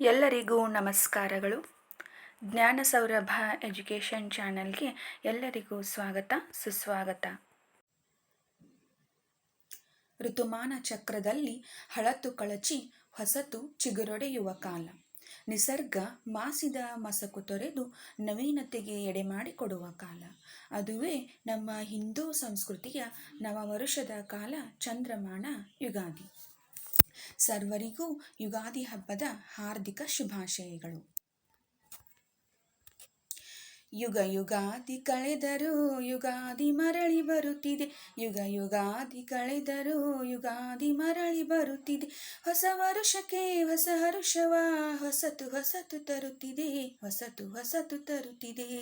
ಎಲ್ಲರಿಗೂ ನಮಸ್ಕಾರಗಳು. ಜ್ಞಾನ ಸೌರಭ ಎಜುಕೇಷನ್ ಚಾನಲ್ಗೆ ಎಲ್ಲರಿಗೂ ಸ್ವಾಗತ, ಸುಸ್ವಾಗತ. ಋತುಮಾನ ಚಕ್ರದಲ್ಲಿ ಹಳತು ಕಳಚಿ ಹೊಸತು ಚಿಗುರೊಡೆಯುವ ಕಾಲ. ನಿಸರ್ಗ ಮಾಸಿದ ಮಸಕು ತೊರೆದು ನವೀನತೆಗೆ ಎಡೆ ಮಾಡಿಕೊಡುವ ಕಾಲ. ಅದುವೇ ನಮ್ಮ ಹಿಂದೂ ಸಂಸ್ಕೃತಿಯ ನವವರುಷದ ಕಾಲ ಚಂದ್ರಮಾನ ಯುಗಾದಿ. ಸರ್ವರಿಗೂ ಯುಗಾದಿ ಹಬ್ಬದ ಹಾರ್ದಿಕ ಶುಭಾಶಯಗಳು. ಯುಗ ಯುಗಾದಿ ಕಳೆದರೂ ಯುಗಾದಿ ಮರಳಿ ಬರುತ್ತಿದೆ. ಯುಗ ಯುಗಾದಿ ಕಳೆದರು ಯುಗಾದಿ ಮರಳಿ ಬರುತ್ತಿದೆ. ಹೊಸ ವರುಷಕ್ಕೆ ಹೊಸ ಹರುಷವ, ಹೊಸತು ಹೊಸತು ತರುತ್ತಿದೆ, ಹೊಸತು ಹೊಸತು ತರುತ್ತಿದೆ.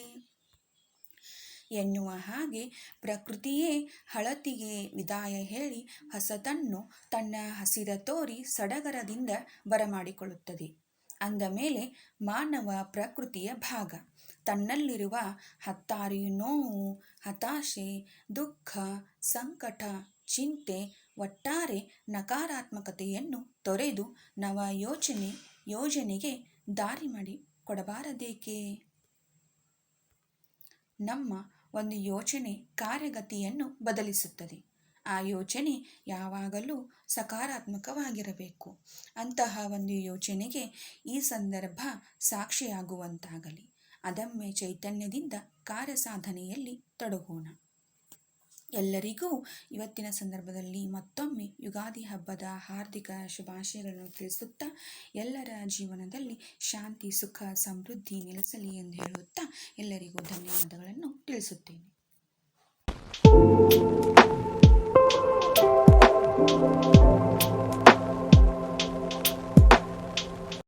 ಎನ್ನುವ ಹಾಗೆ ಪ್ರಕೃತಿಯೇ ಹಳತಿಗೆ ವಿದಾಯ ಹೇಳಿ ಹಸತನ್ನು ತನ್ನ ಹಸಿರ ತೋರಿ ಸಡಗರದಿಂದ ಬರಮಾಡಿಕೊಳ್ಳುತ್ತದೆ. ಅಂದ ಮೇಲೆ ಮಾನವ ಪ್ರಕೃತಿಯ ಭಾಗ. ತನ್ನಲ್ಲಿರುವ ಹತ್ತಾರು ನೋವು, ಹತಾಶೆ, ದುಃಖ, ಸಂಕಟ, ಚಿಂತೆ, ಒಟ್ಟಾರೆ ನಕಾರಾತ್ಮಕತೆಯನ್ನು ತೊರೆದು ನವ ಯೋಚನೆ ಯೋಜನೆಗೆ ದಾರಿ ಮಾಡಿ ಕೊಡಬಾರದೇಕೆ ನಮ್ಮ ಒಂದು ಯೋಚನೆ ಕಾರ್ಯಗತಿಯನ್ನು ಬದಲಿಸುತ್ತದೆ. ಆ ಯೋಚನೆ ಯಾವಾಗಲೂ ಸಕಾರಾತ್ಮಕವಾಗಿರಬೇಕು. ಅಂತಹ ಒಂದು ಯೋಚನೆಗೆ ಈ ಸಂದರ್ಭ ಸಾಕ್ಷಿಯಾಗುವಂತಾಗಲಿ. ಅದಮ್ಮೆ ಚೈತನ್ಯದಿಂದ ಕಾರ್ಯಸಾಧನೆಯಲ್ಲಿ ತೊಡಗೋಣ. ಎಲ್ಲರಿಗೂ ಇವತ್ತಿನ ಸಂದರ್ಭದಲ್ಲಿ ಮತ್ತೊಮ್ಮೆ ಯುಗಾದಿ ಹಬ್ಬದ ಹಾರ್ದಿಕ ಶುಭಾಶಯಗಳನ್ನು ತಿಳಿಸುತ್ತಾ ಎಲ್ಲರ ಜೀವನದಲ್ಲಿ ಶಾಂತಿ, ಸುಖ, ಸಮೃದ್ಧಿ ನೆಲೆಸಲಿ ಎಂದು ಹೇಳುತ್ತಾ ಎಲ್ಲರಿಗೂ ಧನ್ಯವಾದಗಳನ್ನು ತಿಳಿಸುತ್ತೇನೆ.